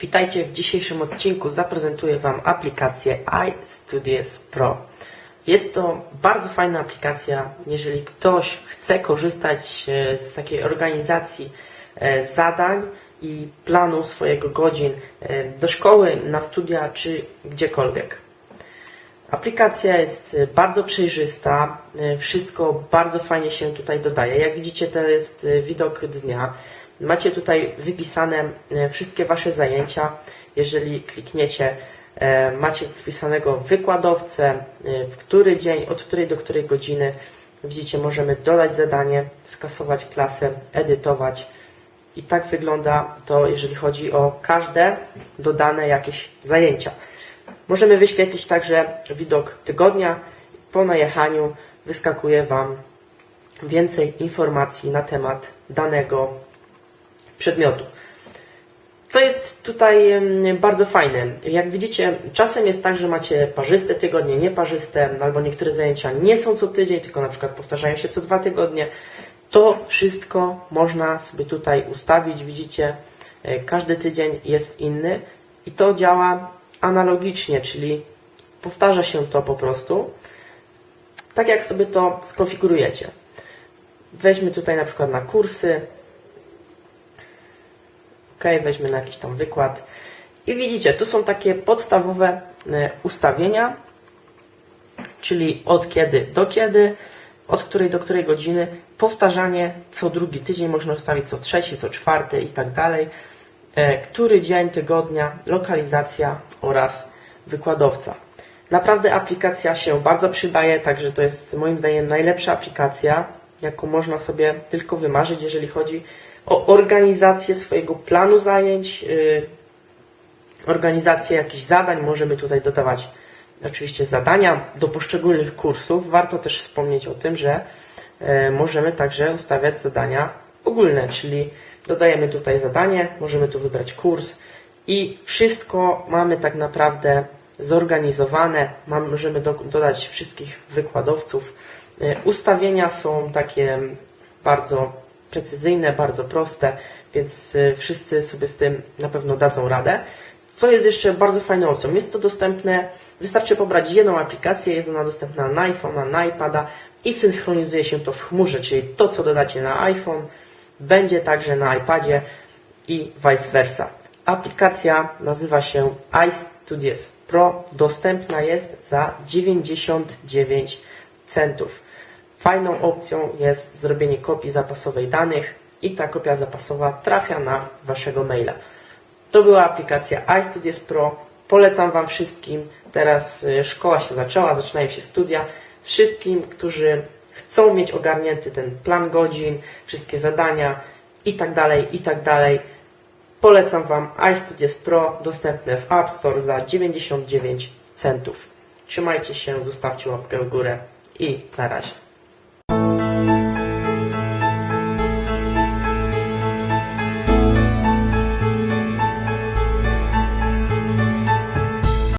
Witajcie w dzisiejszym odcinku. Zaprezentuję Wam aplikację iStudios Pro. Jest to bardzo fajna aplikacja, jeżeli ktoś chce korzystać e, z takiej organizacji e, zadań i planu swojego godzin e, do szkoły, na studia czy gdziekolwiek. Aplikacja jest bardzo przejrzysta, wszystko bardzo fajnie się tutaj dodaje. Jak widzicie, to jest widok dnia. Macie tutaj wypisane e, wszystkie Wasze zajęcia. Jeżeli klikniecie, e, macie wpisanego wykładowcę, e, w który dzień, od której do której godziny. Widzicie, możemy dodać zadanie, skasować klasę, edytować. I tak wygląda to, jeżeli chodzi o każde dodane jakieś zajęcia. Możemy wyświetlić także widok tygodnia. Po najechaniu wyskakuje Wam więcej informacji na temat danego przedmiotu. Co jest tutaj bardzo fajne. Jak widzicie, czasem jest tak, że macie parzyste tygodnie, nieparzyste, albo niektóre zajęcia nie są co tydzień, tylko na przykład powtarzają się co dwa tygodnie. To wszystko można sobie tutaj ustawić. Widzicie, e, każdy tydzień jest inny i to działa analogicznie, czyli powtarza się to po prostu, tak jak sobie to skonfigurujecie. Weźmy tutaj na przykład na kursy, ok, weźmy na jakiś tam wykład i widzicie, tu są takie podstawowe e, ustawienia, czyli od kiedy do kiedy, od której do której godziny, powtarzanie co drugi tydzień, można ustawić co trzeci, co czwarty i tak dalej, e, który dzień tygodnia, lokalizacja oraz wykładowca. Naprawdę aplikacja się bardzo przydaje, także to jest moim zdaniem najlepsza aplikacja, jaką można sobie tylko wymarzyć, jeżeli chodzi o organizację swojego planu zajęć, yy, organizację jakichś zadań. Możemy tutaj dodawać oczywiście zadania do poszczególnych kursów. Warto też wspomnieć o tym, że e, możemy także ustawiać zadania ogólne, czyli dodajemy tutaj zadanie, możemy tu wybrać kurs i wszystko mamy tak naprawdę zorganizowane. Możemy do, dodać wszystkich wykładowców. E, Ustawienia są takie bardzo precyzyjne, bardzo proste, więc e, wszyscy sobie z tym na pewno dadzą radę. Co jest jeszcze bardzo fajną opcją? Jest to dostępne, wystarczy pobrać jedną aplikację, jest ona dostępna na iPhone'a, na iPada i synchronizuje się to w chmurze, czyli to, co dodacie na iPhone, będzie także na iPadzie i vice versa. Aplikacja nazywa się iStudios Pro, dostępna jest za 99 centów. Fajną opcją jest zrobienie kopii zapasowej danych i ta kopia zapasowa trafia na Waszego maila. To była aplikacja iStudios Pro. Polecam Wam wszystkim. Teraz y, szkoła się zaczęła, zaczynają się studia. Wszystkim, którzy chcą mieć ogarnięty ten plan godzin, wszystkie zadania i tak dalej, i tak. Polecam Wam iStudios Pro, dostępne w App Store za 99 centów. Trzymajcie się, zostawcie łapkę w górę i na razie.